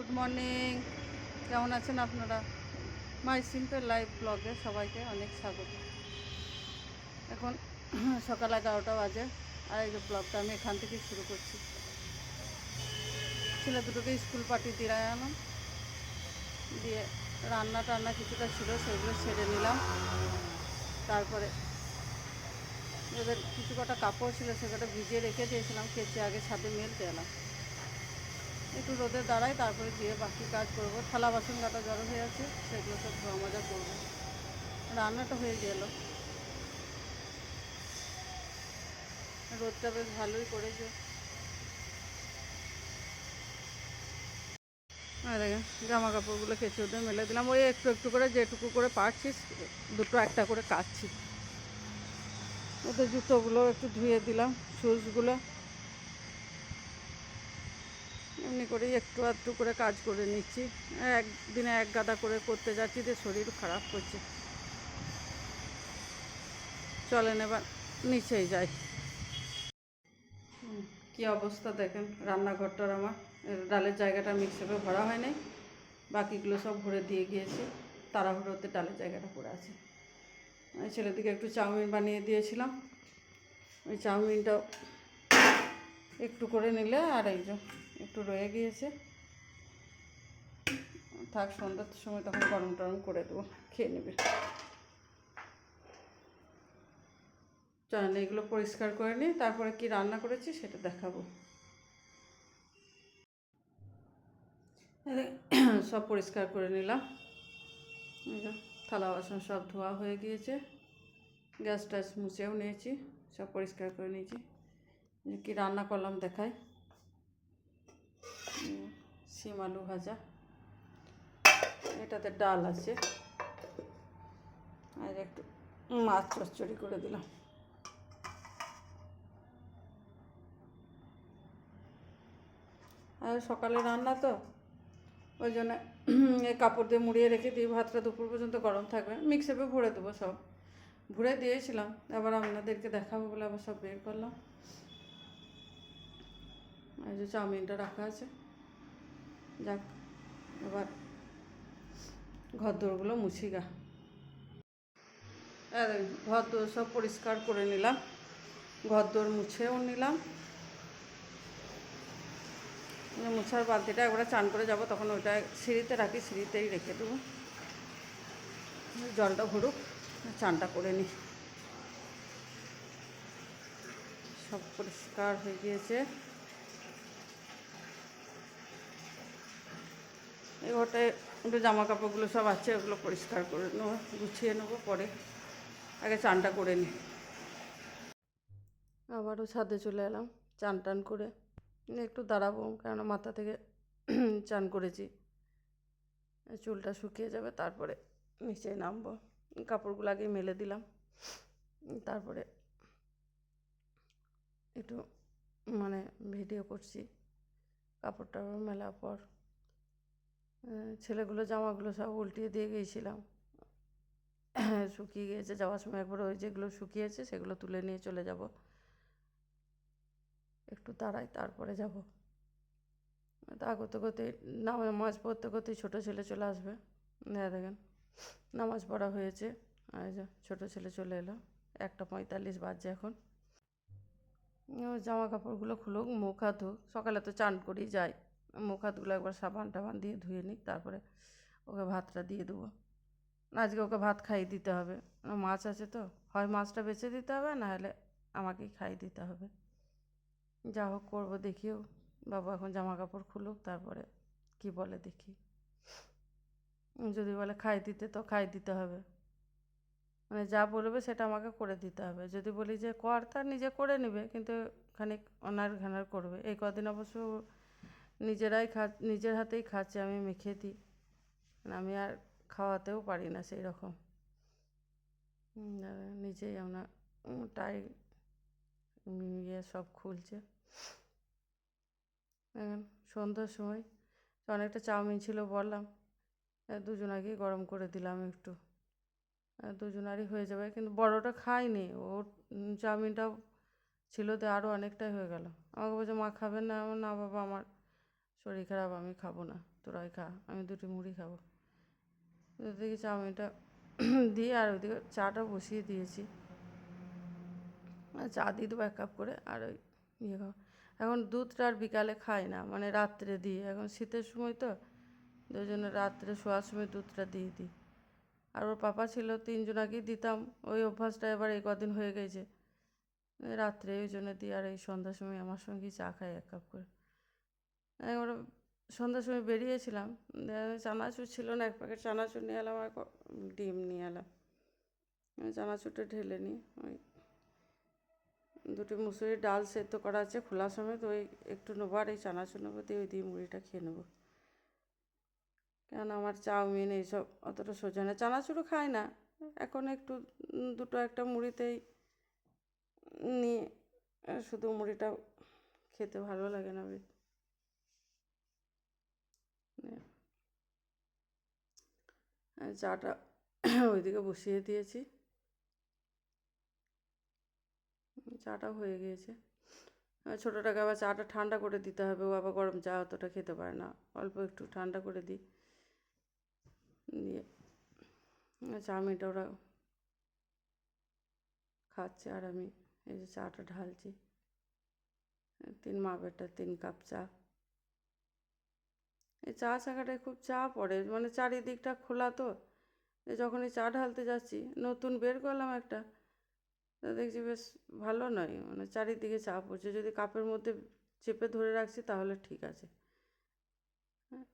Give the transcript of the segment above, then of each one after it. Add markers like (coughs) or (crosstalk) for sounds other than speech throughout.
Good morning. কেমন আছেন আপনারা? মাই সিম্পল লাইভ ব্লগে সবাইকে অনেক স্বাগত। এখন সকাল এগারোটা বাজে, আর এই যে ব্লগটা আমি এখান থেকে শুরু করছি। ছেলে দুটোকে স্কুল পাঠিয়ে দিয়ে আনলাম দিয়ে রান্না টান্না কিছুটা ছিল, সেগুলো সেরে নিলাম। তারপরে ওদের কিছু কটা কাপড় ছিল সেগুলো ভিজিয়ে রেখে দিয়েছিলাম কেচে আগে ছাদে মেলতে এলাম একটু রোদে দাঁড়াই, তারপরে গিয়ে বাকি কাজ করব। থালা বাসন কাটা জড়ো হয়ে আছে, সেগুলো সব ধোয়া মজা করব। রান্নাটা হয়ে গেল। রোদটা বেশ ভালোই করেছে জামা কাপড়গুলো কেচে ওদের মেলে দিলাম। ওই একটু একটু করে যেটুকু করে পারছি, দুটো একটা করে কাচ্ছি। ওদের জুতোগুলো একটু ধুয়ে দিলাম শুজগুলো এমনি করেই একটু আধটু করে কাজ করে নিচ্ছি। একদিনে এক গাদা করে করতে যাচ্ছি, যে শরীর খারাপ করছে। চলেন এবার নিচেই যাই। কি অবস্থা দেখেন, রান্নাঘরটার আমার। ডালের জায়গাটা মিক্সারে ভরা হয় নাই বাকিগুলো সব ভরে দিয়ে গিয়েছি। তাড়াহুড়োতে ডালের জায়গাটা পড়ে আছে। ছেলেদিকে একটু চাউমিন বানিয়ে দিয়েছিলাম। ওই চাউমিনটাও একটু করে নিলে আর এই একটু রয়ে গিয়েছে। থাক সন্ধ্যার সময় তখন গরম টরম করে দেবো খেয়ে নেবে। চলেন এগুলো পরিষ্কার করে নিই তারপরে কি রান্না করেছি সেটা দেখাবো। সব পরিষ্কার করে নিলাম। থালা বাসন সব ধোয়া হয়ে গিয়েছে। গ্যাস ট্যাস মুছেও নিয়েছি সব পরিষ্কার করে নিয়েছি। কি রান্না করলাম উম, শিম আলু ভাজা। এটাতে ডাল আছে। আর একটু মাছ চচ্চড়ি করে দিলাম। আর সকালে রান্না তো, ওই জন্য কাপড় দিয়ে মুড়িয়ে রেখে দিই, ভাতটা দুপুর পর্যন্ত গরম থাকবে। মিক্সারে ভরে দেবো সব। ভরে দিয়েছিলাম, এবার আপনাদেরকে দেখাবো বলে আবার সব বের করলাম। এই যে চাউমিনটা রাখা আছে। যাক, এবার ঘর দোরগুলো মুছি গা। ঘর দোর সব পরিষ্কার করে নিলাম। ঘর দোর মুছেও নিলাম। মোছার বালতিটা একবারে চান করে যাব, তখন ওইটা সিঁড়িতে রাখি, সিঁড়িতেই রেখে দেবো। জলটা ভরুক, চানটা করে নিই সব পরিষ্কার হয়ে গিয়েছে। এই ঘরটায় একটু জামা কাপড়গুলো সব আছে, ওগুলো পরিষ্কার করে নেব, গুছিয়ে নেব পরে। আগে চানটা করে নিই আবারও ছাদে চলে এলাম, চান টান করে। একটু দাঁড়াবো, কেননা মাথা থেকে (clears throat) চান করেছি। চুলটা শুকিয়ে যাবে, তারপরে নিচে নামবো। কাপড়গুলো আগে মেলে দিলাম, তারপরে একটু মানে ভিডিও করছি, কাপড় টাপড় মেলার পর। ছেলেগুলো জামাগুলো সব উল্টিয়ে দিয়ে গিয়েছিলাম। (clears throat) শুকিয়ে গিয়েছে, যাওয়ার সময় একবার ওই যেগুলো শুকিয়েছে সেগুলো তুলে নিয়ে চলে যাব। একটু দাঁড়াই, তারপরে যাব। তা করতে করতে নামাজ পড়তে করতেই ছোটো ছেলে চলে আসবে। না দেখেন, নামাজ পড়া হয়েছে। আর ছোটো ছেলে চলে এলো, একটা পঁয়তাল্লিশ বাজছে এখন। জামা কাপড়গুলো খুলুক, মুখ হাত সকালে তো চান করেই যাই। মুখ হাতগুলো একবার সাবান টাবান দিয়ে ধুয়ে নিই তারপরে ওকে ভাতটা দিয়ে দেবো। আজকে ওকে ভাত খাইয়ে দিতে হবে। মাছ আছে তো, হয় মাছটা বেছে দিতে হবে, না হলে আমাকেই খাইয়ে দিতে হবে। যা হোক করব, দেখিও। বাবু এখন জামা কাপড় খুলুক, তারপরে কি বলে দেখি। যদি বলে খাই দিতে, তো খাই দিতে হবে। মানে যা বলবে সেটা আমাকে করে দিতে হবে। যদি বলি যে কর, তা নিজে করে নেবে, কিন্তু খানিক অনার ঘানার করবে। এই কদিন অবশ্য নিজেরাই খা নিজের হাতেই খাচ্ছে আমি মেখে দিই। আমি আর খাওয়াতেও পারি না সেই রকম নিজেই আমরা টাই ইয়ে সব খুলছে। এখন সন্ধ্যার সময় অনেকটা চাউমিন ছিল বললাম। আহ, দুজনাকেই গরম করে দিলাম একটু। দুজনারই হয়ে যাবে কিন্তু বড়টা খাইনি ওর উম, চাউমিনটাও ছিল তো আরও অনেকটাই হয়ে গেল। আমাকে বলছে মা খাবেন না? না বাবা আমার শরীর খারাপ, আমি খাব না, তোরাই খা, আমি দুটি মুড়ি খাব। ওদিকে চাউমিনটা (clears throat) দিয়ে আর ওইদিকে চাটা বসিয়ে দিয়েছি। চা দিয়ে দেবো এক কাপ করে, আর ওই ইয়ে খাব। এখন দুধটা আর বিকালে খাই না মানে রাত্রে দিই। এখন শীতের সময় তো, ওই জন্য রাত্রে শোয়ার সময় দুধটা দিয়ে দিই। আর ওর পাপা ছিল, তিনজনাকেই দিতাম। ওই অভ্যাসটা এবার এই কদিন হয়ে গেছে। রাত্রে ওই জন্য দিই আর এই সন্ধ্যার সময় আমার সঙ্গেই চা খাই এক কাপ করে। একবার সন্ধ্যার সময় বেরিয়েছিলাম। চানাচুর ছিল না, এক প্যাকেট চানাচুর নিয়ে এলাম আর ডিম নিয়ে এলাম। চানাচুরটা ঢেলে নিই, ওই দুটি মুসুরির ডাল সেদ্ধ করা আছে খোলা সমেত ওই একটু নেব আর এই চানাচুর নেব দিয়ে ওই দিয়ে মুড়িটা খেয়ে নেব। কেন আমার চাউমিন এইসব অতটা সোজা না, চানাচুরও খাই না। এখন একটু দুটো একটা মুড়িতেই নিয়ে শুধু মুড়িটা খেতে ভালো লাগে না বেশ নিয়ে আমি চাটা (coughs) ওইদিকে বসিয়ে দিয়েছি। চাটা হয়ে গিয়েছে। ছোটোটাকে আবার চাটা ঠান্ডা করে দিতে হবে। ও আবার গরম চা অতটা খেতে পারে না। অল্প একটু ঠান্ডা করে দিই। দিয়ে চাউমিনটা ওরা খাচ্ছে আর আমি এই যে চাটা ঢালছি। তিন মা বেটা তিন কাপ চা। এই চা ছাকাটায় খুব চা পড়ে। মানে চারিদিকটা খোলা তো। যখন এই চা ঢালতে যাচ্ছি, নতুন বের করলাম একটা। তা দেখছি বেশ ভালো নয় মানে চারিদিকে চা পড়ছে। যদি কাপের মধ্যে চেপে ধরে রাখছি তাহলে ঠিক আছে। হ্যাঁ।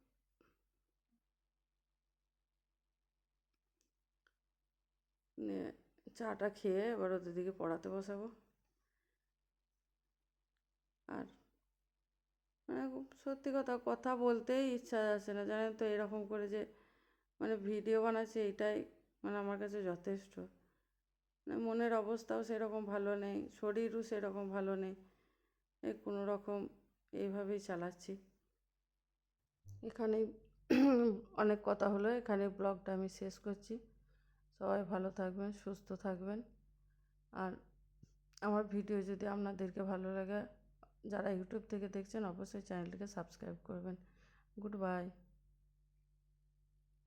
চাটা খেয়ে এবার ওদের দিকে পড়াতে বসাবো আর মানে সত্যি কথা কথা বলতেই ইচ্ছা যাচ্ছে না। জানেন তো, এরকম করে যে মানে ভিডিও বানাচ্ছি, এটাই মানে আমার কাছে যথেষ্ট। মানে মনের অবস্থাও সেরকম ভালো নেই, শরীরও সেরকম ভালো নেই। এই কোনো রকম এইভাবেই চালাচ্ছি। এখানেই (clears throat) অনেক কথা হলো, এখানে ব্লগটা আমি শেষ করছি। সবাই ভালো থাকবেন, সুস্থ থাকবেন। আর আমার ভিডিও যদি আপনাদেরকে ভালো লাগে যারা ইউটিউব থেকে দেখছেন অবশ্যই চ্যানেলটিকে সাবস্ক্রাইব করবেন। Good bye